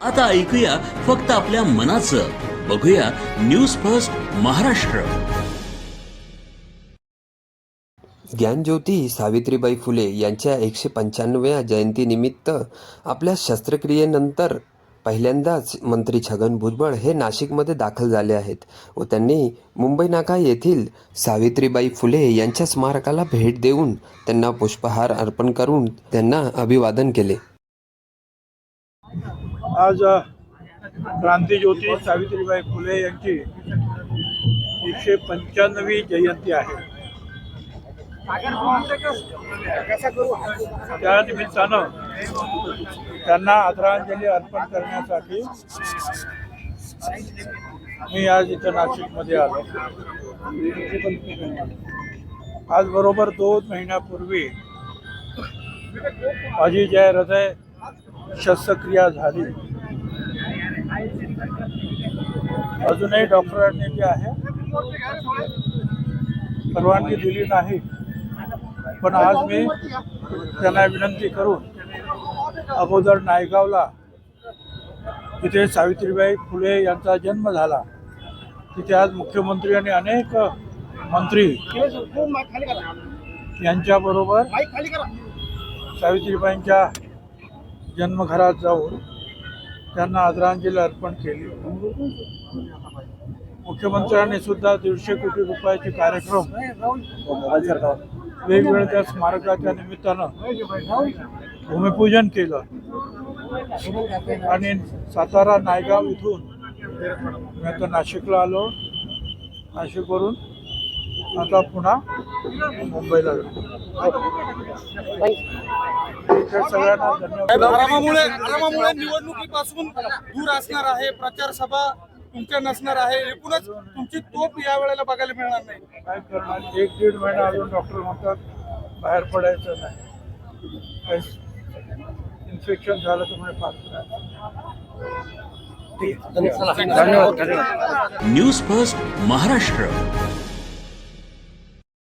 आता ऐकूया फक्त आपल्या मनाचं. बघूया न्यूज फर्स्ट महाराष्ट्र. ज्ञानज्योती सावित्रीबाई फुले यांच्या एकशे पंच्याण्णव्या जयंतीनिमित्त आपल्या शस्त्रक्रियेनंतर पहिल्यांदाच मंत्री छगन भुजबळ हे नाशिकमध्ये दाखल झाले आहेत व त्यांनी मुंबई नाका येथील सावित्रीबाई फुले यांच्या स्मारकाला भेट देऊन त्यांना पुष्पहार अर्पण करून त्यांना अभिवादन केले. आज क्रांतीज्योती सावित्रीबाई फुले यांची एकशे पंच्याण्णवी जयंती आहे. त्या निमित्तानं त्यांना आदरांजली अर्पण करण्यासाठी मी आज इथं नाशिकमध्ये आलो. आज बरोबर दोन महिन्यापूर्वी माझी जय हृदय शस्त्रक्रिया झाली. अजूनही डॉक्टरांनी जे आहे परवानगी दिली नाही. पण आज मी त्यांना विनंती करून अगोदर नायगावला तिथे सावित्रीबाई फुले यांचा जन्म झाला. तिथे आज मुख्यमंत्री आणि अनेक मंत्री यांच्याबरोबर सावित्रीबाईंच्या जन्मघरात जाऊन त्यांना आदरांजली अर्पण केली. मुख्यमंत्र्यांनी सुद्धा दीडशे कोटी रुपयाचे कार्यक्रम वेगवेगळ्या स्मारकाच्या निमित्तानं भूमिपूजन केलं. आणि सातारा नायगाव इथून मी आता नाशिकला आलो. नाशिकवरून आता पुन्हा मुंबईला जातो इथे सगळ्यांना धन्यवाद आरामामुळे आरामामुळे निवडणुकीपासून दूर असणार आहे. प्रचार सभा तुमच्या नसणार आहे. एकूणच तुमची तोप या वेळेला बघायला मिळणार नाही. काय करणार एक दीड महिना अजून डॉक्टर म्हणतात बाहेर पडायचं नाही. इन्फेक्शन झालं तर म्हणजे फार न्यूज फर्स्ट महाराष्ट्र.